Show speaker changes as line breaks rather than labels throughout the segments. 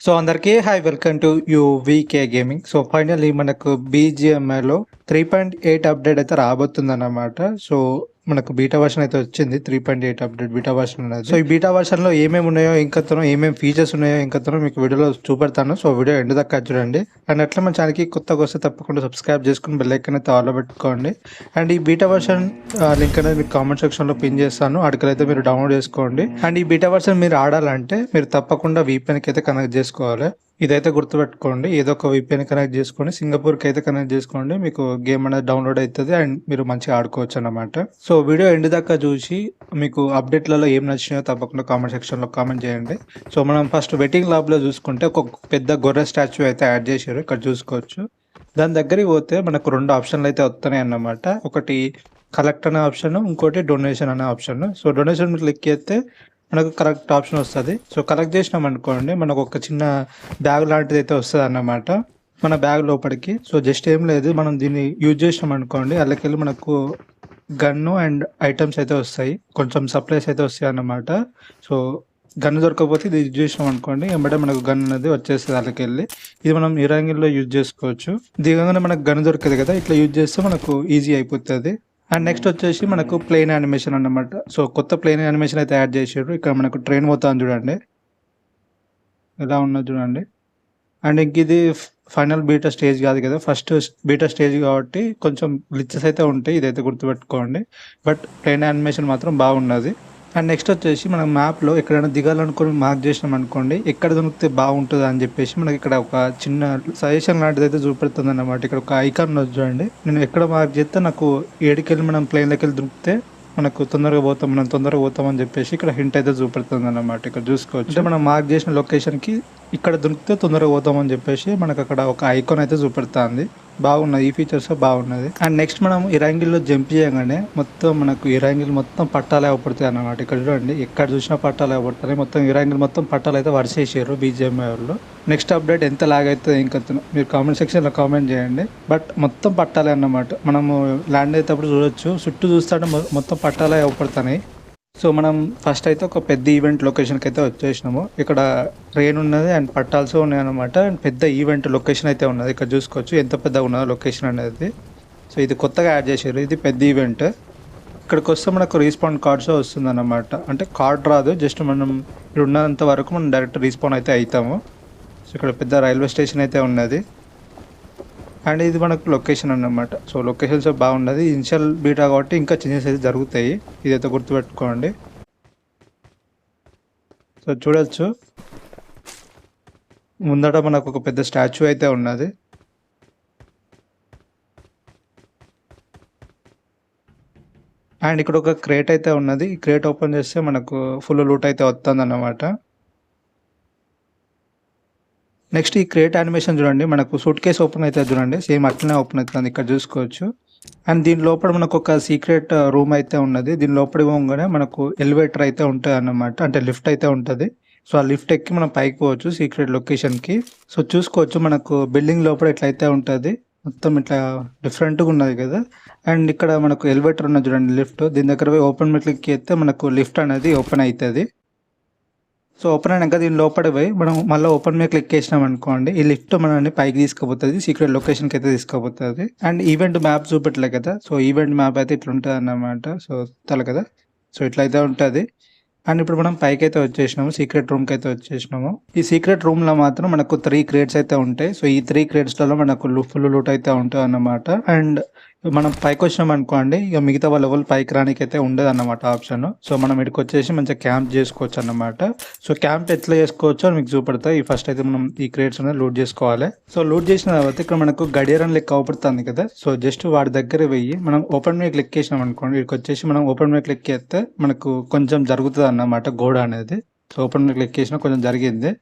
So అందరికీ hi welcome to U VK gaming. So finally మనకు బీజిఎంఐలో త్రీ పాయింట్ ఎయిట్ అప్డేట్ అయితే రాబోతుంది అన్నమాట సో మనకు బీటా వర్షన్ అయితే వచ్చింది three point eight update beta version అనేది. సో ఈ బీటా వర్షన్లో ఏమేమి ఉన్నాయో ఇంకతను ఏమేమి ఫీచర్స్ ఉన్నాయో ఇంకతను మీకు వీడియోలో చూపెడతాను. సో వీడియో ఎండ్ దాకా చూడండి. అండ్ అట్లా మన ఛానల్కి కొత్తగా వస్తే తప్పకుండా సబ్స్క్రైబ్ చేసుకుని బెల్ ఐకన్ అయితే ఆల్లో పెట్టుకోండి. అండ్ ఈ బీటా వర్షన్ లింక్ అనేది మీకు కామెంట్ సెక్షన్లో పిన్ చేస్తాను. అటుకలైతే మీరు డౌన్లోడ్ చేసుకోండి. అండ్ ఈ బీటా వర్షన్ మీరు ఆడాలంటే మీరు తప్పకుండా వీపెన్కి అయితే కనెక్ట్ చేసుకోవాలి. ఇదైతే గుర్తుపెట్టుకోండి. ఏదో ఒక విపిఎన్ కనెక్ట్ చేసుకోండి సింగపూర్కి అయితే కనెక్ట్ చేసుకోండి. మీకు గేమ్ అనేది డౌన్లోడ్ అవుతుంది. అండ్ మీరు మంచిగా ఆడుకోవచ్చు అన్నమాట. సో వీడియో ఎండ్ దాకా చూసి మీకు అప్డేట్లలో ఏం నచ్చినాయో తప్పకుండా కామెంట్ సెక్షన్లో కామెంట్ చేయండి. సో మనం ఫస్ట్ వెట్టింగ్ ల్యాబ్లో చూసుకుంటే ఒక పెద్ద గొర్రె స్టాచ్యూ అయితే యాడ్ చేశారు. ఇక్కడ చూసుకోవచ్చు. దాని దగ్గరికి పోతే మనకు రెండు ఆప్షన్లు అయితే వస్తున్నాయి అన్నమాట. ఒకటి కలెక్ట్ అనే ఆప్షన్ ఇంకోటి డొనేషన్ అనే ఆప్షన్ సో డొనేషన్ క్లిక్ చేస్తే మనకు కరెక్ట్ ఆప్షన్ వస్తుంది. సో కలెక్ట్ చేసినాం అనుకోండి మనకు ఒక చిన్న బ్యాగ్ లాంటిది అయితే వస్తుంది అన్నమాట. మన బ్యాగ్ లోపలికి. సో జస్ట్ ఏం లేదు మనం దీన్ని యూజ్ చేసినాం అనుకోండి అందులోకెళ్ళి మనకు గన్ను అండ్ ఐటమ్స్ అయితే వస్తాయి. కొంచెం సప్లైస్ అయితే వస్తాయి అన్నమాట. సో గన్ దొరకకపోతే ఇది యూజ్ చేసినాం అనుకోండి. వెంబడే మనకు గన్ అనేది వచ్చేస్తుంది వాళ్ళకి వెళ్ళి ఇది మనం ఇరాంగిల్లో యూజ్ చేసుకోవచ్చు. దిగంగానే మనకు గన్ దొరకదు కదా. ఇట్లా యూజ్ చేస్తే మనకు ఈజీ అయిపోతుంది. అండ్ నెక్స్ట్ వచ్చేసి మనకు ప్లేన్ యానిమేషన్ అన్నమాట. సో కొత్త ప్లెయిన్ యానిమేషన్ అయితే యాడ్ చేసారు ఇక్కడ మనకు ట్రైన్ పోతాను చూడండి. ఎలా ఉన్నది చూడండి. అండ్ ఇంక ఇది ఫైనల్ బీటా స్టేజ్ కాదు కదా. ఫస్ట్ బీటా స్టేజ్ కాబట్టి కొంచెం గ్లిచెస్ అయితే ఉంటాయి ఇదైతే గుర్తుపెట్టుకోండి. బట్ ప్లేన్ యానిమేషన్ మాత్రం బాగున్నది అండ్ నెక్స్ట్ వచ్చేసి మనం మ్యాప్లో ఎక్కడైనా దిగాలనుకుని మార్క్ చేసినాం అనుకోండి ఎక్కడ దొరికితే బాగుంటుంది అని చెప్పేసి మనకి ఇక్కడ ఒక చిన్న సజెషన్ లాంటిది అయితే చూపెడుతుంది అనమాట ఇక్కడ ఒక ఐకాన్ చూడండి. నేను ఎక్కడ మార్క్ చేస్తే నాకు ఏడుకెళ్ళి మనం ప్లేన్లోకి వెళ్ళి దొరికితే మనకు తొందరగా పోతాం మనం తొందరగా పోతాం అని చెప్పేసి ఇక్కడ హింట్ అయితే చూపెడుతుంది అన్నమాట ఇక్కడ చూసుకోవచ్చు. అంటే మనం మార్క్ చేసిన లొకేషన్కి ఇక్కడ దొరికితే తొందరగా పోతామని చెప్పేసి మనకు అక్కడ ఒక ఐకాన్ అయితే చూపెడుతుంది. బాగున్నది ఈ ఫీచర్స్ బాగున్నది అండ్ నెక్స్ట్ మనం ఇరాంగిల్లో జంప్ చేయగానే మొత్తం మనకు ఇరాంగిల్ మొత్తం పట్టాలు ఇవ్వబడతాయి అన్నమాట. ఇక్కడ చూడండి ఎక్కడ చూసినా పట్టాలు ఇవ్వబడతాయి మొత్తం ఇరాంగిల్ మొత్తం పట్టాలు అయితే వరిసేసారు బీజేఎంఐ వాళ్ళు. నెక్స్ట్ అప్డేట్ ఎంత లాగ్ అవుతుంది ఇంకా మీరు కామెంట్ సెక్షన్లో కామెంట్ చేయండి. బట్ మొత్తం పట్టాలే అన్నమాట. మనము ల్యాండ్ అయ్యేటప్పుడు చూడొచ్చు. చుట్టూ చూస్తాడు మొత్తం పట్టాలే ఇవ్వబడుతున్నాయి సో మనం ఫస్ట్ అయితే ఒక పెద్ద ఈవెంట్ లొకేషన్కి అయితే వచ్చేసినాము. ఇక్కడ ట్రైన్ ఉన్నది అండ్ పట్టాల్సి ఉన్నాయి అనమాట అండ్ పెద్ద ఈవెంట్ లొకేషన్ అయితే ఉన్నది. ఇక్కడ చూసుకోవచ్చు. ఎంత పెద్దగా ఉన్నదో లొకేషన్ అనేది. సో ఇది కొత్తగా యాడ్ చేశారు. ఇది పెద్ద ఈవెంట్ ఇక్కడికి వస్తే మనకు రీస్పాండ్ కార్డ్స్ వస్తుంది అనమాట అంటే కార్డ్ రాదు. జస్ట్ మనం ఇక్కడ ఉన్నంత వరకు మనం డైరెక్ట్ రీస్పాండ్ అయితే అవుతాము సో ఇక్కడ పెద్ద రైల్వే స్టేషన్ అయితే ఉన్నది. అండ్ ఇది మనకు లొకేషన్ అన్నమాట. సో లొకేషన్స్ బాగున్నది. ఇన్షియల్ బీటా కాబట్టి ఇంకా చేంజెస్ అయితే జరుగుతాయి. ఇదైతే గుర్తుపెట్టుకోండి. సో చూడొచ్చు. ముందట మనకు ఒక పెద్ద స్టాచ్యూ అయితే ఉన్నది. అండ్ ఇక్కడ ఒక క్రేట్ అయితే ఉన్నది. ఈ క్రేట్ ఓపెన్ చేస్తే మనకు ఫుల్ లూట్ అయితే వస్తుంది అన్నమాట నెక్స్ట్ ఈ క్రియేట్ యానిమేషన్ చూడండి మనకు సూట్ కేస్ ఓపెన్ అవుతుంది చూడండి సేమ్ అట్లనే ఓపెన్ అవుతుంది ఇక్కడ చూసుకోవచ్చు. అండ్ దీని లోపల మనకు ఒక సీక్రెట్ రూమ్ అయితే ఉన్నది దీని లోపల పోగానే మనకు ఎలివేటర్ అయితే ఉంటుంది అన్నమాట అంటే లిఫ్ట్ అయితే ఉంటుంది. సో ఆ లిఫ్ట్ ఎక్కి మనం పైకి పోవచ్చు సీక్రెట్ లొకేషన్కి సో చూసుకోవచ్చు మనకు బిల్డింగ్ లోపల ఇట్లయితే ఉంటుంది మొత్తం ఇట్లా డిఫరెంట్గా ఉన్నది కదా. అండ్ ఇక్కడ మనకు ఎలివేటర్ ఉన్నది చూడండి లిఫ్ట్. దీని దగ్గర పోయి ఓపెన్ మెట్లకి చేస్తే మనకు లిఫ్ట్ అనేది ఓపెన్ అవుతుంది. సో ఓపెన్ అయినాక దీని లోపల పోయి మనం మళ్ళీ ఓపెన్ మీద క్లిక్ చేసినాం అనుకోండి ఈ లిఫ్ట్ మనల్ని పైకి తీసుకుపోతుంది సీక్రెట్ లొకేషన్కి అయితే తీసుకుపోతుంది. అండ్ ఈవెంట్ మ్యాప్ చూపెట్టలే కదా సో ఈవెంట్ మ్యాప్ అయితే ఇట్లా ఉంటుంది అన్నమాట. సో తల కదా? సో ఇట్లయితే ఉంటుంది. అండ్ ఇప్పుడు మనం పైకి అయితే వచ్చేసినాము సీక్రెట్ రూమ్కి అయితే వచ్చేసినాము. ఈ సీక్రెట్ రూమ్లో మాత్రం మనకు త్రీ క్రేట్స్ అయితే ఉంటాయి. సో ఈ త్రీ క్రేట్స్లలో మనకు ఫుల్ లూట్ అయితే ఉంటుంది అన్నమాట అండ్ మనం పైకి వచ్చినాం అనుకోండి ఇక మిగతా వాళ్ళ ఎవరు పైకి రానికి అయితే ఉండదు అన్నమాట ఆప్షన్ సో మనం ఇక్కడికి వచ్చేసి మంచిగా క్యాంప్ చేసుకోవచ్చు అన్నమాట. సో క్యాంప్ ఎట్లా చేసుకోవచ్చో అని మీకు చూపెడతా. ఈ ఫస్ట్ అయితే మనం ఈ క్రేట్స్ అనేది లూట్ చేసుకోవాలి. సో లూట్ చేసిన తర్వాత ఇక్కడ మనకు గడియారం లెక్క అవపడుతుంది కదా. సో జస్ట్ వాడి దగ్గర వెయ్యి. మనం ఓపెన్ మీద క్లిక్ చేసినాం అనుకోండి ఇక్కడికి వచ్చేసి మనం ఓపెన్ మీద క్లిక్ చేస్తే మనకు కొంచెం జరుగుతుంది అన్నమాట గోడ అనేది. సో ఓపెన్ మీద క్లిక్ చేసినా కొంచెం జరిగింది.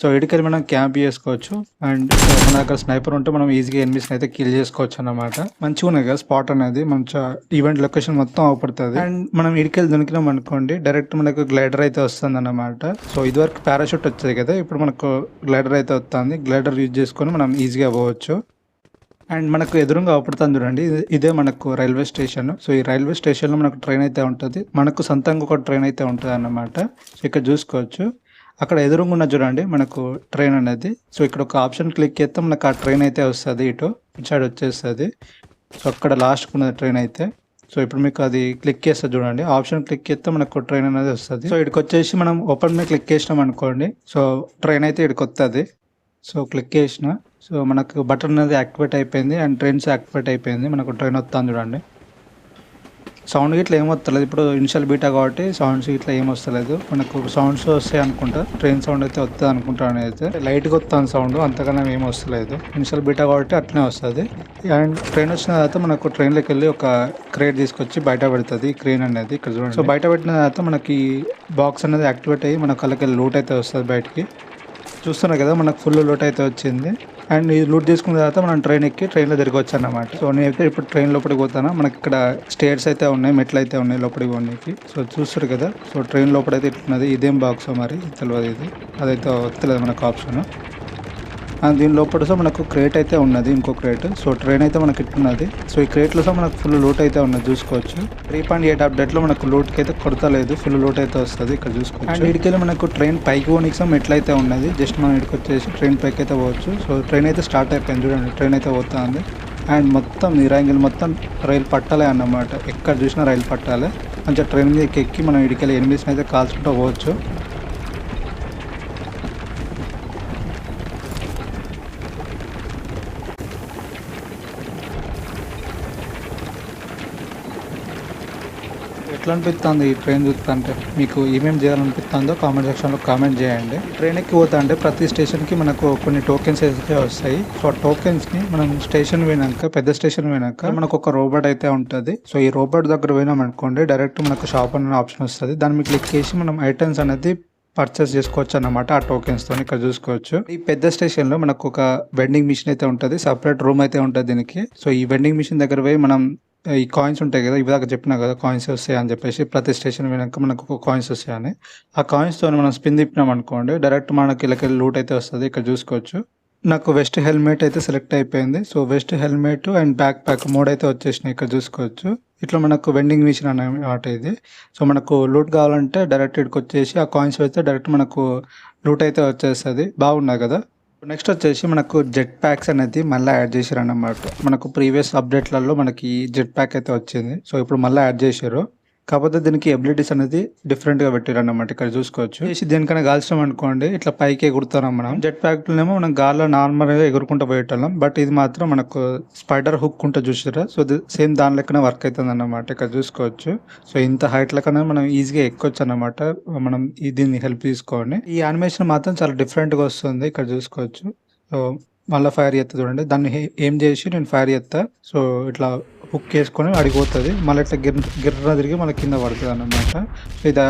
సో ఇటుకెళ్ళి మనం క్యాంప్ చేసుకోవచ్చు. అండ్ మన దగ్గర స్నైపర్ ఉంటే మనం ఈజీగా ఎనిమిస్ అయితే కిల్ చేసుకోవచ్చు అనమాట మంచిగా ఉన్నాయి కదా స్పాట్ అనేది. మంచిగా ఈవెంట్ లొకేషన్ మొత్తం అవపడుతుంది. అండ్ మనం ఇటుకెళ్ళి దొరికినాం అనుకోండి డైరెక్ట్ మనకు గ్లైడర్ అయితే వస్తుంది అన్నమాట. సో ఇదివరకు పారాషూట్ వచ్చేది కదా ఇప్పుడు మనకు గ్లైడర్ అయితే వస్తుంది. గ్లైడర్ యూజ్ చేసుకొని మనం ఈజీగా పోవచ్చు. అండ్ మనకు ఎదురుగా అవపడుతుంది చూడండి. ఇదే మనకు రైల్వే స్టేషన్. సో ఈ రైల్వే స్టేషన్లో మనకు ట్రైన్ అయితే ఉంటుంది. మనకు సొంతంగా ఒక ట్రైన్ అయితే ఉంటుంది అన్నమాట. సో ఇక్కడ చూసుకోవచ్చు. అక్కడ ఎదురుగా ఉన్న చూడండి మనకు ట్రైన్ అనేది. సో ఇక్కడ ఒక ఆప్షన్ క్లిక్ చేస్తే మనకు ఆ ట్రైన్ అయితే వస్తుంది ఇటు. ఇటు సైడ్ వచ్చేస్తుంది. సో అక్కడ లాస్ట్కు ఉన్నది ట్రైన్ అయితే. సో ఇప్పుడు మీకు అది క్లిక్ చేస్తే చూడండి ఆప్షన్ క్లిక్ చేస్తే మనకు ట్రైన్ అనేది వస్తుంది. సో ఇక్కడికి వచ్చేసి మనం ఓపెన్ మీద క్లిక్ చేసినాం అనుకోండి సో ట్రైన్ అయితే ఇక్కడికి వస్తుంది సో క్లిక్ చేసిన. సో మనకు బటన్ అనేది యాక్టివేట్ అయిపోయింది అండ్ ట్రైన్స్ యాక్టివేట్ అయిపోయింది మనకు ట్రైన్ వస్తుంది చూడండి. సౌండ్ గిట్ల ఏం వస్తలేదు ఇప్పుడు ఇనిషియల్ బీటా కాబట్టి సౌండ్స్ ఇట్లా ఏం వస్తలేదు. మనకు సౌండ్స్ వస్తాయి అనుకుంటా. ట్రైన్ సౌండ్ అయితే వస్తుంది అనుకుంటాను అయితే లైట్గా వస్తుంది సౌండ్ అంతకన్నా ఏం వస్తలేదు. ఇనిషియల్ బీటా కాబట్టి అట్లనే వస్తుంది. అండ్ ట్రైన్ వచ్చిన తర్వాత మనకు ట్రైన్లోకి వెళ్ళి ఒక క్రేట్ తీసుకొచ్చి బయట పెడుతుంది. క్రేన్ అనేది ఇక్కడ చూడండి. సో బయట పెట్టిన తర్వాత మనకి బాక్స్ అనేది యాక్టివేట్ అయ్యి మన కళ్ళకి లూట్ అయితే వస్తుంది బయటికి. చూస్తున్నారు కదా మనకు ఫుల్ లూట్ అయితే వచ్చింది. అండ్ ఈ లూట్ తీసుకున్న తర్వాత మనం ట్రైన్ ఎక్కి ట్రైన్లో తిరిగి వచ్చాను అనమాట సో నేనైతే ఇప్పుడు ట్రైన్ లోపలికి పోతాను? మనకి ఇక్కడ స్టేర్స్ అయితే ఉన్నాయి మెట్లు అయితే ఉన్నాయి లోపలికి పోనీకి. సో చూస్తారు కదా? సో ట్రైన్ లోపలైతే ఇట్లున్నది ఇదేం బాక్స్ మరి? తెలియదు ఇది. అదైతే వస్తలేదు మనకు ఆప్షన్ దీని లోపల సో మనకు క్రేట్ అయితే ఉన్నది ఇంకో క్రేట్. సో ట్రైన్ అయితే మనకి ఇట్టున్నది. సో ఈ క్రేట్లో సో మనకు ఫుల్ లూట్ అయితే ఉన్నది చూసుకోవచ్చు. త్రీ పాయింట్ ఎయిట్ అప్డేట్లో మనకు లూట్కి అయితే కొడతలేదు ఫుల్ లూట్ అయితే వస్తుంది ఇక్కడ చూసుకోవచ్చు. అండ్ ఇటుకెళ్ళి మనకు ట్రైన్ పైకి పోనీకి సో ఎట్లయితే ఉన్నది జస్ట్ మనం ఇక్కడికి వచ్చేసి ట్రైన్ పైకి అయితే పోవచ్చు. సో ట్రైన్ అయితే స్టార్ట్ అయిపోయింది చూడండి ట్రైన్ అయితే పోతుంది. అండ్ మొత్తం నిరాంగిల్ మొత్తం రైలు పట్టాలే అన్నమాట. ఎక్కడ చూసినా రైలు పట్టాలి. మంచిగా ట్రైన్ మీద ఎక్కి మనం ఇటుకెళ్ళి ఎనిమిదిని అయితే కాల్చుకుంటూ పోవచ్చు. ఎట్లా అనిపిస్తుంది ఈ ట్రైన్ చూస్తుంటే? మీకు ఏమేమి చేయాలనిపిస్తుందో కామెంట్ సెక్షన్లో కామెంట్ చేయండి. ట్రైన్ ఎక్కి పోతా అంటే ప్రతి స్టేషన్కి మనకు కొన్ని టోకెన్స్ అయితే వస్తాయి. సో ఆ టోకెన్స్ని మనం స్టేషన్ పోయినాక పెద్ద స్టేషన్ పోయినాక మనకు ఒక రోబోట్ అయితే ఉంటుంది. సో ఈ రోబోట్ దగ్గర పోయినాం అనుకోండి డైరెక్ట్ మనకు షాప్ అనే ఆప్షన్ వస్తుంది. దాన్ని మీకు క్లిక్ చేసి మనం ఐటమ్స్ అనేది పర్చేస్ చేసుకోవచ్చు అన్నమాట ఆ టోకెన్స్తో ఇక్కడ చూసుకోవచ్చు. ఈ పెద్ద స్టేషన్లో మనకు ఒక వెండింగ్ మిషన్ అయితే ఉంటుంది. సపరేట్ రూమ్ అయితే ఉంటుంది దీనికి. సో ఈ వెండింగ్ మిషన్ దగ్గర పోయి మనం ఈ కాయిన్స్ ఉంటాయి కదా ఇవి దాకా చెప్పినా కదా కాయిన్స్ వస్తాయి అని చెప్పేసి ప్రతి స్టేషన్ వెనక మనకు ఒక కాయిన్స్ వస్తాయని. ఆ కాయిన్స్తో మనం స్పిన్ తిప్పినాం అనుకోండి డైరెక్ట్ మనకి ఇళ్ళకెళ్ళి లూట్ అయితే వస్తుంది ఇక్కడ చూసుకోవచ్చు. నాకు వెస్ట్ హెల్మెట్ అయితే సెలెక్ట్ అయిపోయింది. So vest helmet and backpack మూడు అయితే వచ్చేసినాయి ఇక్కడ చూసుకోవచ్చు. ఇట్లా మనకు వెండింగ్ మిషన్ అన్నమాట ఇది. సో మనకు లూట్ కావాలంటే డైరెక్ట్ ఇక్కడికి వచ్చేసి ఆ కాయిన్స్ అయితే డైరెక్ట్ మనకు లూట్ అయితే వచ్చేస్తుంది. బాగున్నాయి కదా? నెక్స్ట్ వచ్చేసి మనకు జెట్ ప్యాక్స్ అనేది మళ్ళీ యాడ్ చేశారు అన్నమాట మనకు ప్రీవియస్ అప్డేట్లలో మనకి జెట్ ప్యాక్ అయితే వచ్చింది. సో ఇప్పుడు మళ్ళీ యాడ్ చేశారు. కాకపోతే దీనికి ఎబిలిటీస్ అనేది డిఫరెంట్గా పెట్టారు అన్నమాట ఇక్కడ చూసుకోవచ్చు. చేసి దేనికైనా అనుకోండి ఇట్లా పైకి ఎగురుతున్నాం మనం. జెట్ ప్యాక్ లోనేమో మనం గాల్లో నార్మల్గా ఎగురుకుంటూ పోయేటోళ్ళం. బట్ ఇది మాత్రం మనకు స్పైడర్ హుక్ ఉంటే చూసారా సో సేమ్ దాని లెక్కనే వర్క్ అవుతుంది అన్నమాట ఇక్కడ చూసుకోవచ్చు. సో ఇంత హైట్ లెక్కనే మనం ఈజీగా ఎక్కొచ్చు అన్నమాట మనం ఈ దీన్ని హెల్ప్ తీసుకోండి. ఈ యానిమేషన్ మాత్రం చాలా డిఫరెంట్గా వస్తుంది. ఇక్కడ చూసుకోవచ్చు. సో మళ్ళీ ఫైర్ చేస్తా చూడండి. దాన్ని ఏం చేసి నేను ఫైర్ చేస్తా సో ఇట్లా హుక్ వేసుకొని అడిగిపోతుంది. మళ్ళీ ఇట్లా గిర్ గిర్ర తిరిగి మళ్ళీ కింద పడుతుంది అన్నమాట. సో ఇది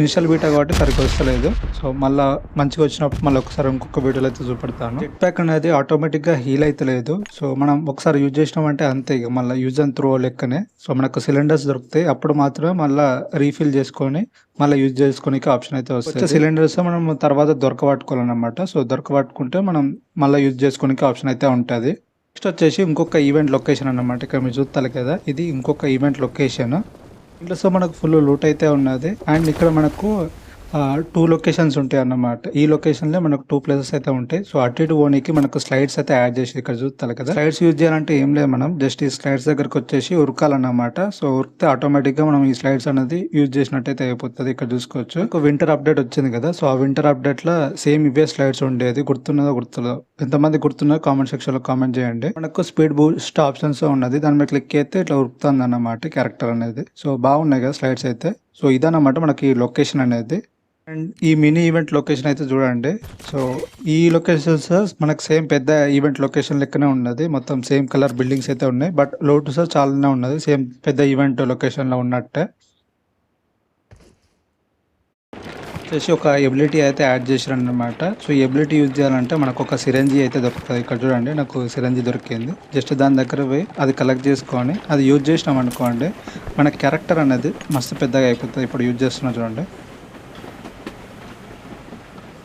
ఇనిషియల్ బీటా కాబట్టి సరిగ్గా వస్తలేదు. సో మళ్ళీ మంచిగా వచ్చినప్పుడు మళ్ళీ ఒకసారి ఇంకొక వీడియోలో అయితే చూపెడతాను. జెట్ ప్యాక్ అనేది ఆటోమేటిక్గా హీల్ అయితే లేదు. సో మనం ఒకసారి యూజ్ చేసినామంటే అంతే ఇక. మళ్ళీ యూజ్ అండ్ త్రో లెక్కనే. సో మనకు సిలిండర్స్ దొరుకుతాయి. అప్పుడు మాత్రమే మళ్ళీ రీఫిల్ చేసుకొని మళ్ళీ యూజ్ చేసుకోనికి ఆప్షన్ అయితే వస్తుంది. సిలిండర్స్ మనం తర్వాత దొరకబట్టుకోవాలన్నమాట. సో దొరకబట్టుకుంటే మనం మళ్ళీ యూజ్ చేసుకోనికి ఆప్షన్ అయితే ఉంటుంది. నెక్స్ట్ వచ్చేసి ఇంకొక ఈవెంట్ లొకేషన్ అన్నమాట. ఇక్కడ మీరు చూస్తారు కదా ఇది ఇంకొక ఈవెంట్ లొకేషన్ ఇంట్లో సో మనకు ఫుల్ లూట్ అయితే ఉన్నది. అండ్ ఇక్కడ మనకు టూ లొకేషన్స్ ఉంటాయి అన్నమాట. ఈ లొకేషన్లో మనకు టూ ప్లేసెస్ అయితే ఉంటాయి. సో అటు ఇటు ఓనికి మనకు స్లైడ్స్ అయితే యాడ్ చేసి ఇక్కడ చూస్తారు కదా. స్లైడ్స్ యూజ్ చేయాలంటే ఏం లేదు మనం. జస్ట్ ఈ స్లైడ్స్ దగ్గరకు వచ్చేసి ఉరకాలన్నమాట. సో ఉరికితే ఆటోమేటిక్గా మనం ఈ స్లైడ్స్ అనేది యూజ్ చేసినట్టయితే అయిపోతుంది. ఇక్కడ చూసుకోవచ్చు. ఒక వింటర్ అప్డేట్ వచ్చింది కదా. సో ఆ వింటర్ అప్డేట్లో సేమ్ ఇవే స్లైడ్స్ ఉండేది. గుర్తున్నదో గుర్తులో. ఎంతమంది గుర్తున్నా కామెంట్ సెక్షన్లో కామెంట్ చేయండి. మనకు స్పీడ్ బూస్ట్ ఆప్షన్స్ ఉన్నది. దాని మీద క్లిక్ అయితే ఇట్లా ఉరుకుతుంది అన్నమాట క్యారెక్టర్ అనేది. సో బాగున్నాయి కదా స్లైడ్స్ అయితే. సో ఇదన్నమాట మనకి లొకేషన్ అనేది. అండ్ ఈ మినీ ఈవెంట్ లొకేషన్ అయితే చూడండి. సో ఈ లొకేషన్స్ మనకు సేమ్ పెద్ద ఈవెంట్ లొకేషన్ లెక్కనే ఉన్నది. మొత్తం సేమ్ కలర్ బిల్డింగ్స్ అయితే ఉన్నాయి. బట్ లోటు సార్ చాలానే ఉన్నది. సేమ్ పెద్ద ఈవెంట్ లొకేషన్లో ఉన్నట్టే. వచ్చేసి ఒక ఎబిలిటీ అయితే యాడ్ చేశారు అనమాట సో ఈ ఎబిలిటీ యూజ్ చేయాలంటే మనకు ఒక సిరంజీ అయితే దొరుకుతుంది. ఇక్కడ చూడండి నాకు సిరంజీ దొరికింది. జస్ట్ దాని దగ్గర పోయి అది కలెక్ట్ చేసుకొని అది యూజ్ చేసినాం అనుకోండి మన క్యారెక్టర్ అనేది మస్తు పెద్దగా అయిపోతుంది. ఇప్పుడు యూజ్ చేస్తున్నాం చూడండి.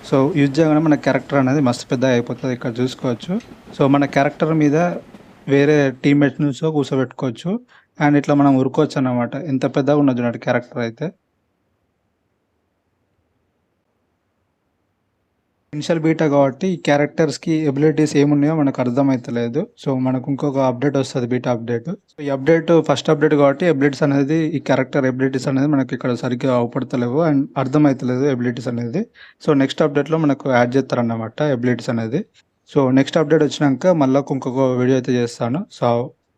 సో యూజ్ చేయగానే మన క్యారెక్టర్ అనేది మస్తు పెద్దగా అయిపోతుంది. ఇక్కడ చూసుకోవచ్చు. సో మన క్యారెక్టర్ మీద వేరే టీమ్మేట్స్ నుంచి కూర్చోబెట్టుకోవచ్చు. అండ్ ఇట్లా మనం ఉరుకోవచ్చు అన్నమాట. ఎంత పెద్దగా ఉన్నది క్యారెక్టర్ అయితే. ఇనిషియల్ బీటా కాబట్టి ఈ క్యారెక్టర్స్కి ఎబిలిటీస్ ఏమున్నాయో మనకు అర్థమైతలేదు. సో మనకు ఇంకొక అప్డేట్ వస్తుంది బీటా అప్డేట్ సో ఈ అప్డేట్ ఫస్ట్ అప్డేట్ కాబట్టి ఎబిలిటీస్ అనేది ఈ క్యారెక్టర్ ఎబిలిటీస్ అనేది మనకి ఇక్కడ సరిగ్గా అవపడతలేవు అండ్ అర్థమైతలేదు ఎబిలిటీస్ అనేది. సో నెక్స్ట్ అప్డేట్లో మనకు యాడ్ చేస్తారన్నమాట ఎబిలిటీస్ అనేది. సో నెక్స్ట్ అప్డేట్ వచ్చినాక మళ్ళీ ఇంకొక వీడియో అయితే చేస్తాను. సో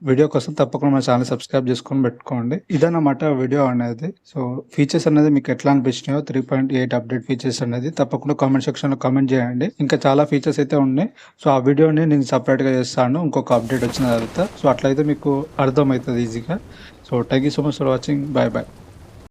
వీడియో కోసం తప్పకుండా మన ఛానల్ సబ్స్క్రైబ్ చేసుకొని పెట్టుకోండి. ఇదన్నమాట వీడియో అనేది. సో ఫీచర్స్ అనేది మీకు ఎట్లా అనిపించినాయో three point eight update features అనేది తప్పకుండా కామెంట్ సెక్షన్లో కామెంట్ చేయండి. ఇంకా చాలా ఫీచర్స్ అయితే ఉన్నాయి. సో ఆ వీడియోని నేను సపరేట్గా చేస్తాను. ఇంకొక అప్డేట్ వచ్చిన తర్వాత. సో అట్లయితే మీకు అర్థమవుతుంది ఈజీగా so thank you so much for watching bye bye